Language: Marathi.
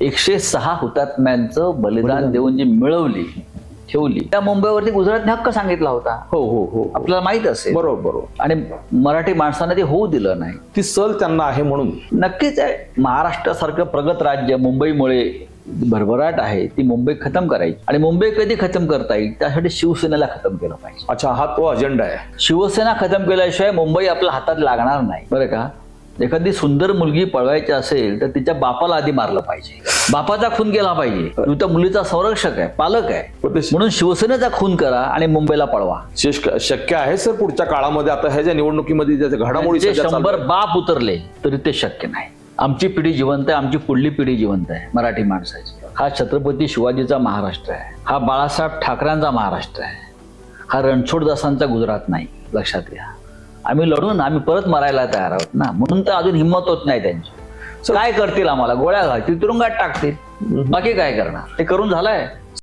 एकशे सहा हुतात्म्यांचं बलिदान देऊन जी मिळवली ठेवली. त्या मुंबईवरती गुजरातने हक्क सांगितला होता. हो हो हो आपल्याला माहीत असेल. बरोबर बरोबर. आणि मराठी माणसानं ते होऊ दिलं नाही. ती सल त्यांना आहे म्हणून. नक्कीच आहे. महाराष्ट्रासारखं प्रगत राज्य मुंबईमुळे भरभराट आहे ती मुंबई खतम करायची. आणि मुंबई कधी खतम करता येईल? त्यासाठी शिवसेनेला खतम केलं पाहिजे. अच्छा हा तो अजेंडा आहे. शिवसेना खतम केल्याशिवाय मुंबई आपल्या हातात लागणार नाही. बरं का? एखादी सुंदर मुलगी पळवायची असेल तर तिच्या बापाला आधी मारलं पाहिजे. बापाचा खून केला पाहिजे. तू त्या मुलीचा संरक्षक आहे पालक आहे. म्हणून शिवसेनेचा खून करा आणि मुंबईला पळवा. शक्य आहे सर पुढच्या काळामध्ये. आता ह्या ज्या निवडणुकीमध्ये ज्या घडामोडी शंभर. बाप उतरले तरी ते शक्य नाही. आमची पिढी जिवंत आहे आमची पुढली पिढी जिवंत आहे मराठी माणसाची. हा छत्रपती शिवाजीचा महाराष्ट्र आहे. हा बाळासाहेब ठाकरेंचा महाराष्ट्र आहे. हा रणछोडदासांचा गुजरात नाही लक्षात घ्या. आम्ही लढून आम्ही परत मरायला तयार आहोत ना. म्हणून तर अजून हिंमत होत नाही त्यांची. काय करतील आम्हाला? गोळ्या घालतील तुरुंगात टाकतील. बाकी काय करणार? ते करून झालंय.